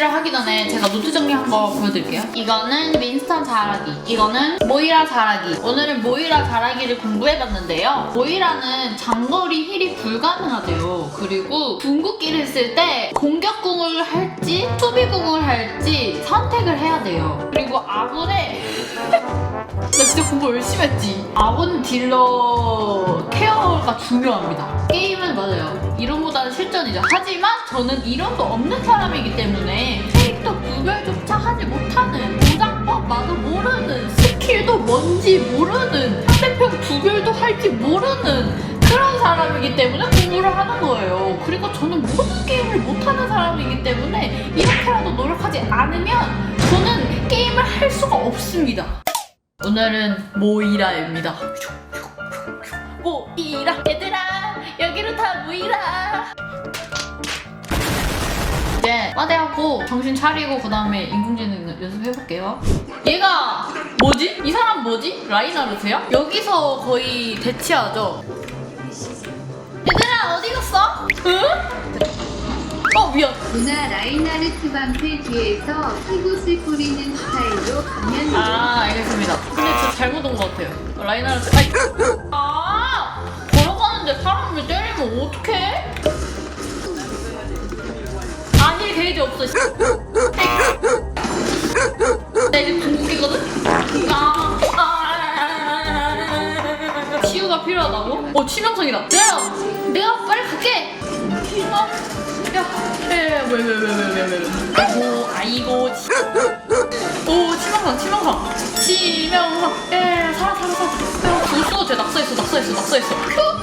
배치를 하기 전에 제가 노트 정리한 거 보여드릴게요. 이거는 윈스턴 자라기, 이거는 모이라 자라기. 오늘은 모이라 자라기를 공부해봤는데요. 모이라는 장거리 힐이 불가능하대요. 그리고 궁극기를 쓸 때 공격궁을 할지 수비궁을 할지 선택을 해야 돼요. 그리고 아군의 나 진짜 공부 열심히 했지. 아군 딜러 케어가 중요합니다. 게임은 맞아요. 이론보다는 실전이죠. 하지만 저는 이론도 없는 사람이기 때문에 캐릭터 구별조차 하지 못하는 무장법마저 모르는 스킬도 뭔지 모르는 상대편 구별도 할지 모르는 그런 사람이기 때문에 공부를 하는 거예요. 그리고 저는 모든 게임을 못하는 사람이기 때문에 이렇게라도 노력하지 않으면 저는 게임을 할 수가 없습니다. 오늘은 모이라입니다. 모이라 얘들아 여기로 다 모이라. 이제 빠대하고 정신 차리고 그 다음에 인공지능 연습해볼게요. 얘가 뭐지? 이 사람 뭐지? 라이나르트야? 여기서 거의 대치하죠. 얘들아 어디 갔어? 응? 어 미안. 누나 라인하르트 방패 뒤에서 피구슬 뿌리는 스타일로 가면 아 알겠습니다. 근데 저 잘못 온 것 같아요. 라이나르트 아이 아 걸어가는데 사람을 때리면 어떡해? 아니 게이지 없어. 씨. 나 이제 궁극이거든. 아, 아, 치유가 필요하다고? 어 치명성이다. 내가 내가 빨리 갈게. 어? 야, 왜왜왜 왜왜왜 왜? 아이고 아이고. 치- 오 치명상 치명상 치명상 예 살아 살아 살아 야, 수도 돼 낙서했어 낙서했어 낙서했어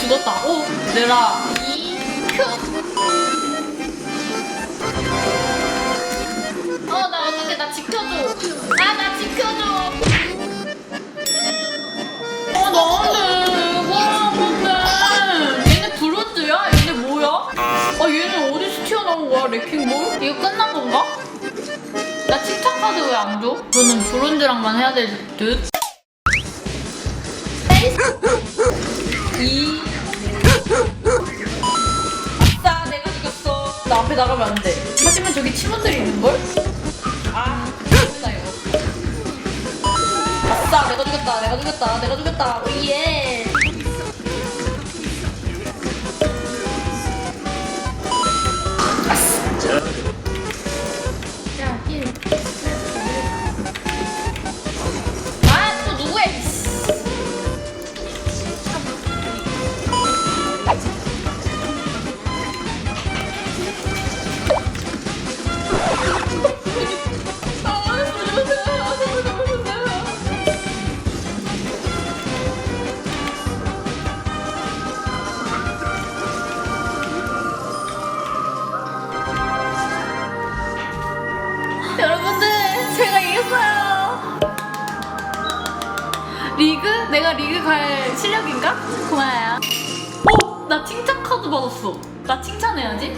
죽었다 오 얘들아 이큐 어나 어떻게 나 지켜줘 아 나 지켜줘 어 나한테 뭐라는 건데 얘네 브론즈야? 얘네 뭐야? 아 얘네 어디서 튀어나온 거야 레킹볼? 이거 끝난 건가? 나 칭찬 카드 왜 안 줘? 저는 브론즈랑만 해야 될 듯? 이 나가면 안 돼. 하지만 저기 팀원들이 있는걸? 아 죽였다 이거. 아싸 내가 죽였다 내가 죽였다 내가 죽였다. 오예 내가 리그 갈 실력인가? 고마워요 어? 나 칭찬 카드 받았어 나 칭찬해야지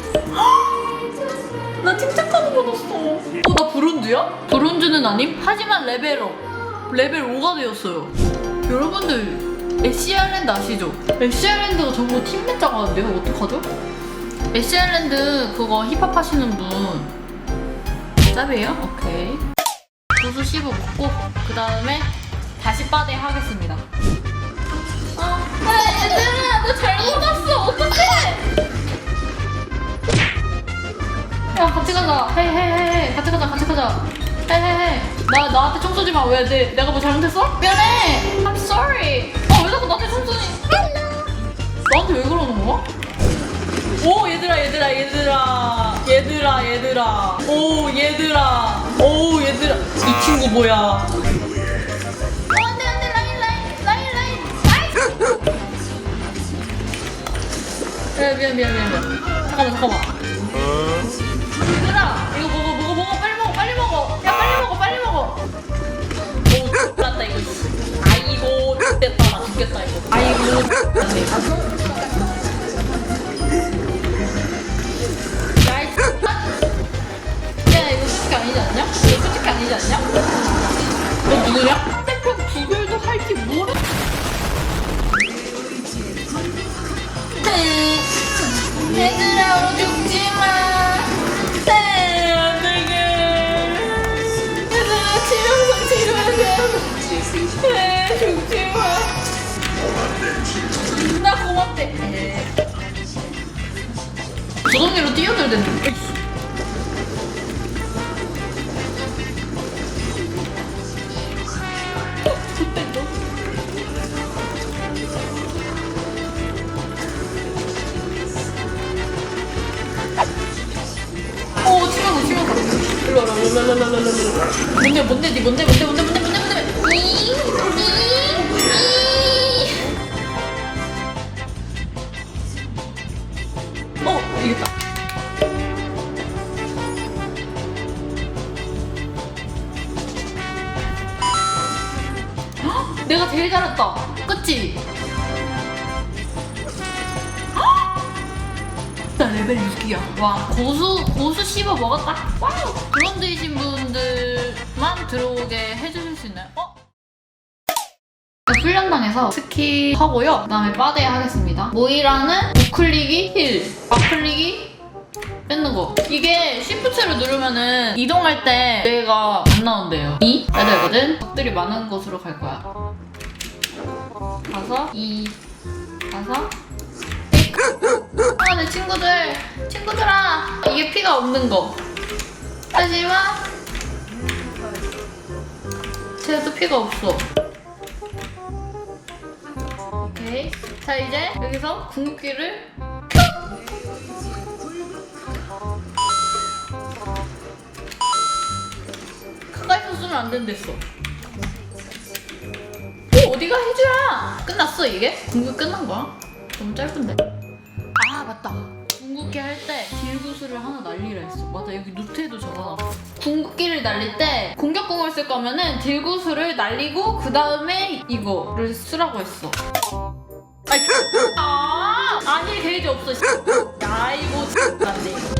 나 칭찬 카드 받았어 어? 나 브론즈야? 브론즈는 아님? 하지만 레벨업 레벨 5가 되었어요 여러분들 애쉬 아일랜드 아시죠? 애쉬 아일랜드가 저보고 팀맨 짜가는데요 어떡하죠? 애쉬 아일랜드 그거 힙합 하시는 분 짭이에요? 오케이. 고수 씹어 먹고 그 다음에 다시 빠데 하겠습니다. 어, 아, 얘들아, 너 잘못 왔어. 어떡해? 야, 같이 가자. 헤이, 헤이, 헤이. 같이 가자, 같이 가자. 헤이, 헤이, 헤이. 나, 나한테 총 쏘지 마. 왜? 내, 내가 뭐 잘못했어? 미안해. I'm sorry. 어, 왜 자꾸 나한테 총 쏘니? 나한테 왜 그러는 거야? 오 얘들아 얘들아 얘들아 얘들아 얘들아 오 얘들아 오 얘들아 이 친구 뭐야 야 미안 미안 미안 미안. 잠깐만 잠깐만. 얘들아 이거 먹어 먹어 먹어. 빨리 먹어 빨리 먹어. 야 빨리 먹어 빨리 먹어. 오 났다 이거. 아이고 됐다. 나 죽겠다 이거. 아이고. 야이 야 이거 솔직히 아니지 않냐? 이거 솔직히 아니지 않냐? 너 누구냐? 대표 구글도 할지 모르 얘들아 죽지마. 얘들아 돼 죽지마. 나 고맙대. 조동이로 뛰어들던데 뭔데 뭔데 니 뭔데 뭔데 뭔데 뭔데 뭔데 뭔데. 어 이겼다 헉, 내가 제일 잘했다 그치? 레벨 6이야. 와, 고수, 고수 씹어 먹었다. 와우! 브론즈이신 분들만 들어오게 해주실 수 있나요? 어? 훈련당에서 스키 하고요. 그 다음에 빠데 하겠습니다. 모이라는 우클릭이 힐, 좌클릭이 뺏는 거. 이게 시프트를 누르면은 이동할 때 내가 안 나온대요. 이? 해야 되거든? 적들이 많은 곳으로 갈 거야. 가서, 이, 가서, 친구들. 친구들아. 이게 피가 없는 거. 하지만, 쟤도 피가 없어. 오케이. 자, 이제 여기서 궁극기를. 가까이서 쓰면 안 된댔어. 오, 어디가 해줘야? 끝났어, 이게? 궁극 끝난 거야? 너무 짧은데? 아 맞다 궁극기 할 때 딜구슬을 하나 날리라 했어. 맞아 여기 노트에도 적어놨어. 궁극기를 날릴 때 공격공을 쓸 거면은 딜구슬을 날리고 그 다음에 이거를 쓰라고 했어. 아이 아 아니 게이지 없어. 씨. 야 이거 안돼